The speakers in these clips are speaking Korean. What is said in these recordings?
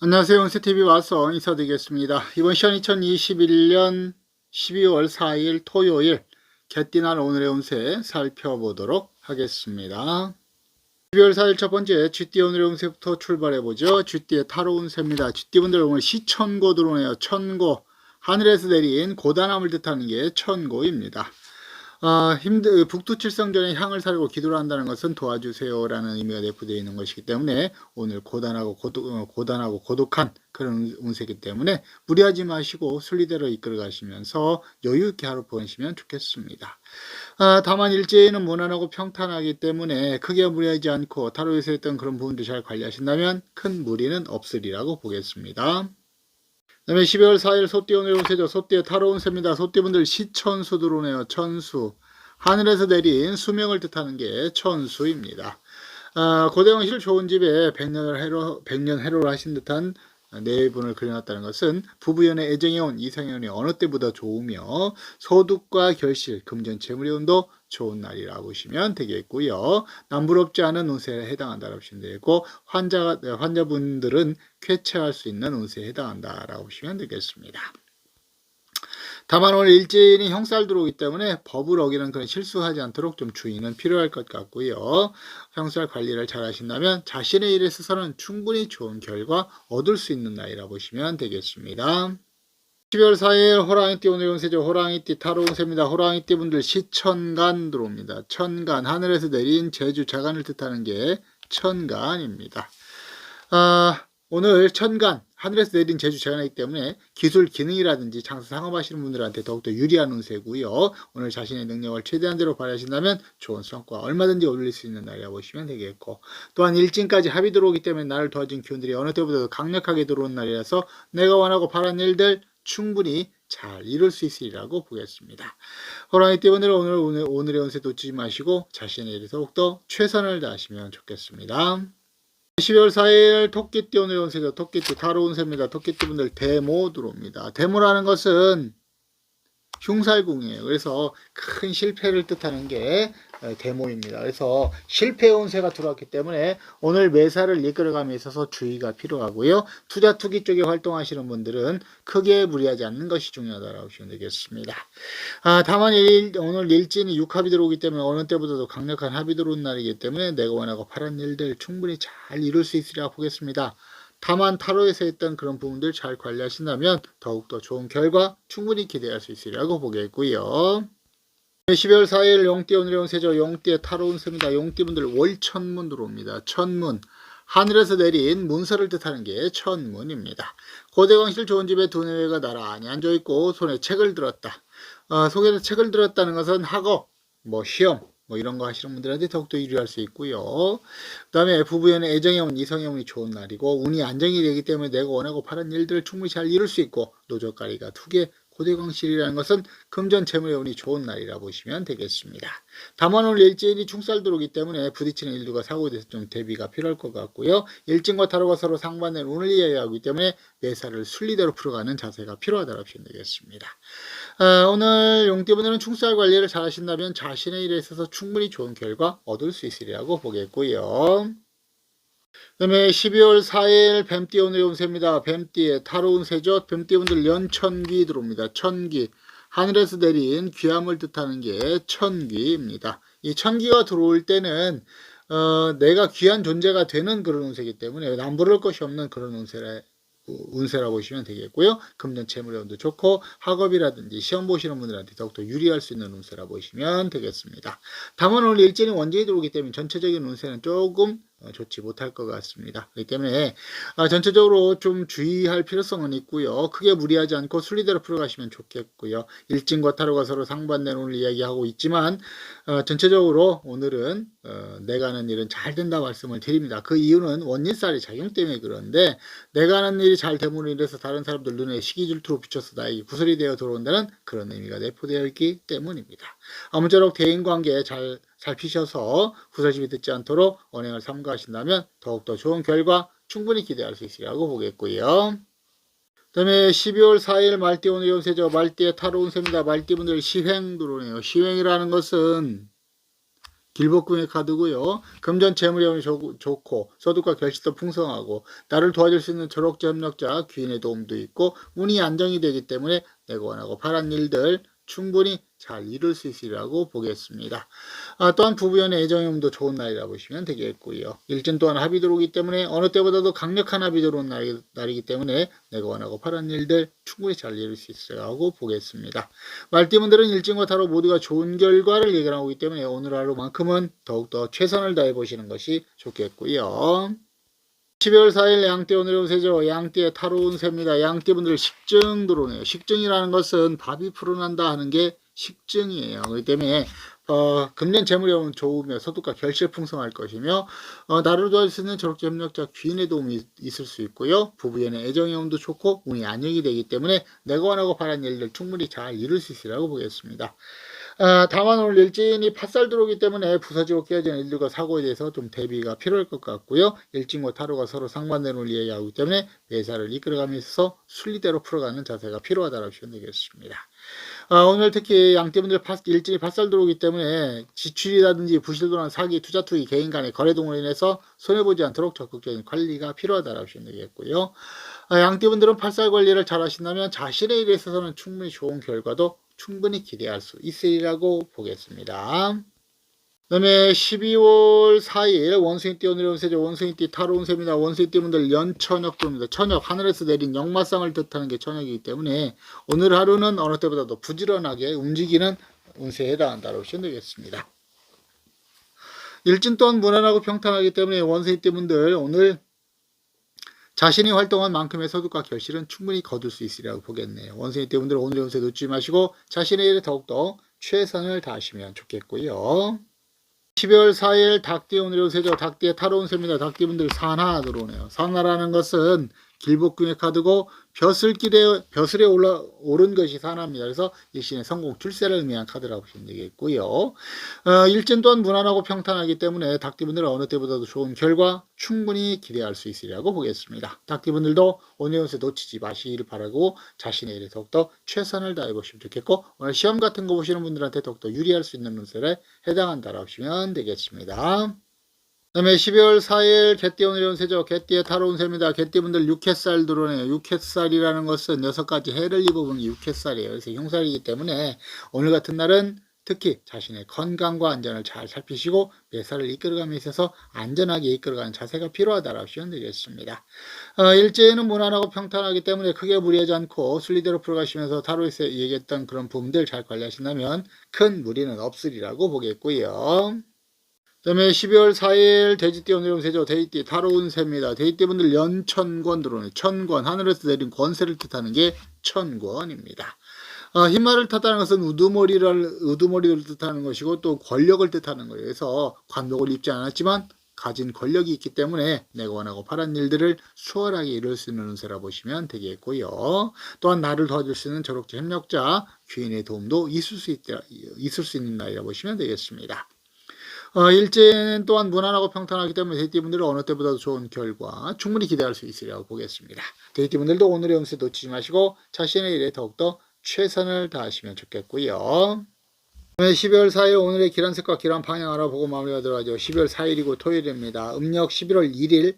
안녕하세요. 운세TV 와서 인사드리겠습니다. 이번 시간 2021년 12월 4일 토요일 개띠날 오늘의 운세 살펴보도록 하겠습니다. 12월 4일 첫 번째 쥐띠 오늘의 운세부터 출발해보죠. 쥐띠의 타로 운세입니다. 쥐띠분들 오늘 시천고 들어오네요. 천고. 하늘에서 내린 고단함을 뜻하는 게 천고입니다. 아, 힘들, 북두칠성전에 향을 살고 기도를 한다는 것은 도와주세요라는 의미가 내포되어 있는 것이기 때문에 오늘 고단하고 고독, 어, 고단하고 고독한 그런 운세이기 때문에 무리하지 마시고 순리대로 이끌어 가시면서 여유 있게 하루 보내시면 좋겠습니다. 아, 다만 일제히는 무난하고 평탄하기 때문에 크게 무리하지 않고 타로에서 했던 그런 부분도 잘 관리하신다면 큰 무리는 없으리라고 보겠습니다. 그다음에 12월 4일 소띠 오늘 운세죠. 소띠의 타로 운세입니다. 소띠분들 시천수 들어오네요. 천수. 하늘에서 내린 수명을 뜻하는 게 천수입니다. 아, 고대왕실 좋은 집에 백년을 해로, 백년 해로를 하신 듯한 네 분을 그려놨다는 것은 부부연의 애정이 온 이상연이 어느 때보다 좋으며 소득과 결실, 금전 재물의 운도 좋은 날이라고 보시면 되겠고요. 남부럽지 않은 운세에 해당한다고 보시면 되고 환자 환자분들은 쾌차할 수 있는 운세에 해당한다라고 보시면 되겠습니다. 다만 오늘 일진이 형살 들어오기 때문에 법을 어기는 그런 실수하지 않도록 좀 주의는 필요할 것 같고요. 형살 관리를 잘 하신다면 자신의 일에 있어서는 충분히 좋은 결과 얻을 수 있는 날이라 보시면 되겠습니다. 12월 4일 호랑이띠 오늘 운세죠. 호랑이띠 타로 운세입니다. 호랑이띠 분들 시천간 들어옵니다. 천간 하늘에서 내린 제주 자간을 뜻하는 게 천간입니다. 아, 오늘 천간 하늘에서 내린 제주 자연이기 때문에 기술 기능이라든지 장사 상업하시는 분들한테 더욱더 유리한 운세고요. 오늘 자신의 능력을 최대한대로 발휘하신다면 좋은 성과 얼마든지 올릴 수 있는 날이라고 보시면 되겠고 또한 일진까지 합이 들어오기 때문에 나를 도와준 기운들이 어느 때보다 도 강력하게 들어온 날이라서 내가 원하고 바란 일들 충분히 잘 이룰 수 있으리라고 보겠습니다. 호랑이 때문에 오늘, 오늘, 오늘의 운세 놓치지 마시고 자신의 일에 더욱더 최선을 다하시면 좋겠습니다. 12월 4일 토끼띠 오늘 운세죠. 토끼띠 타로 운세입니다. 토끼띠 분들 데모 들어옵니다. 데모라는 것은 흉살궁이에요. 그래서 큰 실패를 뜻하는 게 어, 데모입니다. 그래서 실패 운세가 들어왔기 때문에 오늘 매사를 이끌어감에 있어서 주의가 필요하고요. 투자 투기 쪽에 활동하시는 분들은 크게 무리하지 않는 것이 중요하다고 보시면 되겠습니다. 아, 다만 일, 오늘 일진이 육합이 들어오기 때문에 어느 때보다도 강력한 합이 들어온 날이기 때문에 내가 원하고 바란 일들 충분히 잘 이룰 수 있으리라 보겠습니다. 다만 타로에서 했던 그런 부분들 잘 관리하신다면 더욱더 좋은 결과 충분히 기대할 수 있으리라고 보겠고요. 12월 4일 용띠 오늘의 운세죠. 용띠의 타로 운세입니다. 용띠분들 월천문 들어옵니다. 천문. 하늘에서 내린 문서를 뜻하는 게 천문입니다. 고대광실 좋은 집에 두뇌가 나란히 앉아있고 손에 책을 들었다. 어, 속에서 책을 들었다는 것은 학업, 뭐 시험, 뭐 이런 거 하시는 분들한테 더욱더 유리할 수 있고요. 그 다음에 부부연의 애정이 온 이성이 운이 좋은 날이고 운이 안정이 되기 때문에 내가 원하고 바란 일들을 충분히 잘 이룰 수 있고 노적거리가 두 개 고대광실이라는 것은 금전 재물의 운이 좋은 날이라 보시면 되겠습니다. 다만 오늘 일진이 충살 들어오기 때문에 부딪히는 일들과 사고에 대해서 좀 대비가 필요할 것 같고요. 일진과 타로가 서로 상반된 운을 이해하기 때문에 매사를 순리대로 풀어가는 자세가 필요하다고 보시면 되겠습니다. 아, 오늘 용띠분들은 충살 관리를 잘 하신다면 자신의 일에 있어서 충분히 좋은 결과 얻을 수 있으리라고 보겠고요. 그 다음에 12월 4일 뱀띠 오늘의 운세입니다. 뱀띠의 타로 운세죠. 뱀띠분들 연천귀 들어옵니다. 천귀. 하늘에서 내린 귀함을 뜻하는 게 천귀입니다. 이 천귀가 들어올 때는 어, 내가 귀한 존재가 되는 그런 운세이기 때문에 남부를 것이 없는 그런 운세라, 운세라고 보시면 되겠고요. 금전 재물의 운도 좋고 학업이라든지 시험 보시는 분들한테 더욱더 유리할 수 있는 운세라 보시면 되겠습니다. 다만 오늘 일진이 원진이 들어오기 때문에 전체적인 운세는 조금 어, 좋지 못할 것 같습니다. 그렇기 때문에 아, 전체적으로 좀 주의할 필요성은 있고요. 크게 무리하지 않고 순리대로 풀어가시면 좋겠고요. 일진과 타로가 서로 상반된 오늘 이야기하고 있지만 어, 전체적으로 오늘은 어, 내가 하는 일은 잘 된다 말씀을 드립니다. 그 이유는 원인살이 작용 때문에 그런데 내가 하는 일이 잘 되므로 인해서 다른 사람들 눈에 시기질투로 비춰서 나에게 구설이 되어 들어온다는 그런 의미가 내포되어 있기 때문입니다. 아무쪼록 대인관계 잘 살피셔서 후설심이 듣지 않도록 언행을 삼가하신다면 더욱더 좋은 결과 충분히 기대할 수 있으리라고 보겠고요. 그 다음에 12월 4일 말띠 오늘 연세죠. 말띠의 타로 운세입니다. 말띠분들 시행 들어오네요. 시행이라는 것은 길복궁의 카드고요. 금전 재물운이 좋고 소득과 결실도 풍성하고 나를 도와줄 수 있는 조력자 협력자 귀인의 도움도 있고 운이 안정이 되기 때문에 내가 원하고 바란 일들 충분히 잘 이룰 수 있으리라고 보겠습니다. 아, 또한 부부연의 애정음도 좋은 날이라 보시면 되겠고요. 일진 또한 합이 들어오기 때문에 어느 때보다도 강력한 합이 들어온 날이, 날이기 때문에 내가 원하고 바란 일들 충분히 잘 이룰 수 있으리라고 보겠습니다. 말띠분들은 일진과 타로 모두가 좋은 결과를 예견하고 있기 때문에 오늘 하루만큼은 더욱더 최선을 다해 보시는 것이 좋겠고요. 12월 4일 양띠 오늘의 운세죠. 양띠의 타로 운세입니다. 양띠분들 식증 들어오네요. 식증이라는 것은 밥이 풀어난다 하는 게 식증이에요. 그렇기 때문에 어, 금년 재물이 좋으며 소득과 결실 풍성할 것이며 어, 나를 도와줄 수 있는 졸업자 협력자 귀인의 도움이 있을 수 있고요. 부부연의 애정의 운도 좋고 운이 안녕이 되기 때문에 내가 원하고 바란 일들 충분히 잘 이룰 수 있으리라고 보겠습니다. 아, 다만 오늘 일진이 팥살 들어오기 때문에 부서지고 깨어지는 일들과 사고에 대해서 좀 대비가 필요할 것 같고요. 일진과 타로가 서로 상반되는 이야기하기 때문에 매사를 이끌어가면서 순리대로 풀어가는 자세가 필요하다고 보시면 되겠습니다. 아, 오늘 특히 양띠분들 일진이 팥살 들어오기 때문에 지출이라든지 부실도나 사기, 투자 투기, 개인 간의 거래 동으로 인해서 손해보지 않도록 적극적인 관리가 필요하다고 보시면 되겠고요. 아, 양띠분들은 팥살 관리를 잘 하신다면 자신의 일에 있어서는 충분히 좋은 결과도 충분히 기대할 수 있으리라고 보겠습니다. 그 다음에 12월 4일 원숭이 띠 오늘의 운세죠. 원숭이 띠 타로 운세입니다. 원숭이 띠 분들 연천역 도입니다. 천역, 하늘에서 내린 역마상을 뜻하는 게 천역이기 때문에 오늘 하루는 어느 때보다도 부지런하게 움직이는 운세에 해당한다고 보시면 되겠습니다. 일진 또한 무난하고 평탄하기 때문에 원숭이 띠 분들 오늘 자신이 활동한 만큼의 소득과 결실은 충분히 거둘 수 있으리라고 보겠네요. 원숭이 때문들 오늘의 운세 놓지 마시고 자신의 일에 더욱더 최선을 다하시면 좋겠고요. 12월 4일 닭띠 오늘의 운세죠. 닭띠의 타로 운세입니다. 닭띠분들 산하 들어오네요. 산하라는 것은 길복궁의 카드고 벼슬길에 벼슬에 올라 오른 것이 산합니다. 그래서 일신의 성공 출세를 의미한 카드라고 보시면 되겠고요. 어, 일진 또한 무난하고 평탄하기 때문에 닭띠분들은 어느 때보다도 좋은 결과 충분히 기대할 수 있으리라고 보겠습니다. 닭띠분들도 오늘 연세 놓치지 마시기를 바라고 자신의 일에 더욱더 최선을 다해 보시면 좋겠고 오늘 시험 같은 거 보시는 분들한테 더욱더 유리할 수 있는 운세에 해당한다라고 보시면 되겠습니다. 다음에 12월 4일 개띠 오늘의 운세죠. 개띠의 타로 운세입니다. 개띠분들 육햇살 들어오네요. 육햇살이라는 것은 여섯 가지 해를 입어보는 게 육햇살이에요. 그래서 흉살이기 때문에 오늘 같은 날은 특히 자신의 건강과 안전을 잘 살피시고 매사를 이끌어감에 있어서 안전하게 이끌어가는 자세가 필요하다라고 하시면 되겠습니다. 어, 일제는 무난하고 평탄하기 때문에 크게 무리하지 않고 순리대로 풀어가시면서 타로에서 얘기했던 그런 부분들 잘 관리하신다면 큰 무리는 없으리라고 보겠고요. 그 다음에 12월 4일 돼지띠 오늘 운세죠. 돼지띠 타로 운세입니다. 돼지띠 분들 연천권 들어오네. 천권 하늘에서 내린 권세를 뜻하는 게 천권입니다. 어, 흰말을 뜻하는 것은 우두머리를 우두머리를 뜻하는 것이고 또 권력을 뜻하는 거예요. 그래서 관복을 입지 않았지만 가진 권력이 있기 때문에 내가 원하고 바란 일들을 수월하게 이룰 수 있는 운세라 보시면 되겠고요. 또한 나를 도와줄 수 있는 저력자 협력자 귀인의 도움도 있을 수 있다, 있을 수 있는 날이라 보시면 되겠습니다. 어, 일제는 또한 무난하고 평탄하기 때문에 데이티분들은 어느 때보다도 좋은 결과 충분히 기대할 수 있으리라고 보겠습니다. 데이티분들도 오늘의 영세 놓치지 마시고 자신의 일에 더욱더 최선을 다하시면 좋겠고요. 12월 4일 오늘의 기란색과 기란 방향 알아보고 마무리가 들어가죠. 12월 4일이고 토요일입니다. 음력 11월 1일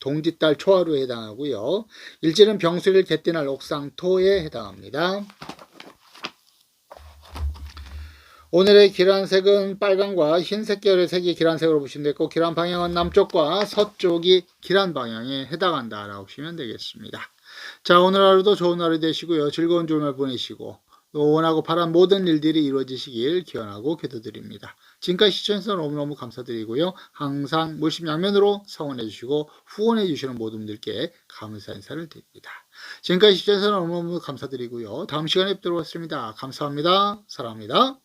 동짓달 초하루에 해당하고요. 일제는 병수일 개띠날 옥상토에 해당합니다. 오늘의 기란색은 빨강과 흰색 계열의 색이 기란색으로 보시면 되고 기란 방향은 남쪽과 서쪽이 기란 방향에 해당한다 라고 보시면 되겠습니다. 자 오늘 하루도 좋은 하루 되시고요. 즐거운 주말 보내시고 원하고 바란 모든 일들이 이루어지시길 기원하고 기도드립니다. 지금까지 시청해주셔서 너무너무 감사드리고요. 항상 물심양면으로 성원해 주시고 후원해 주시는 모든 분들께 감사 인사를 드립니다. 지금까지 시청해주셔서 너무너무 감사드리고요. 다음 시간에 뵙도록 하겠습니다. 감사합니다. 사랑합니다.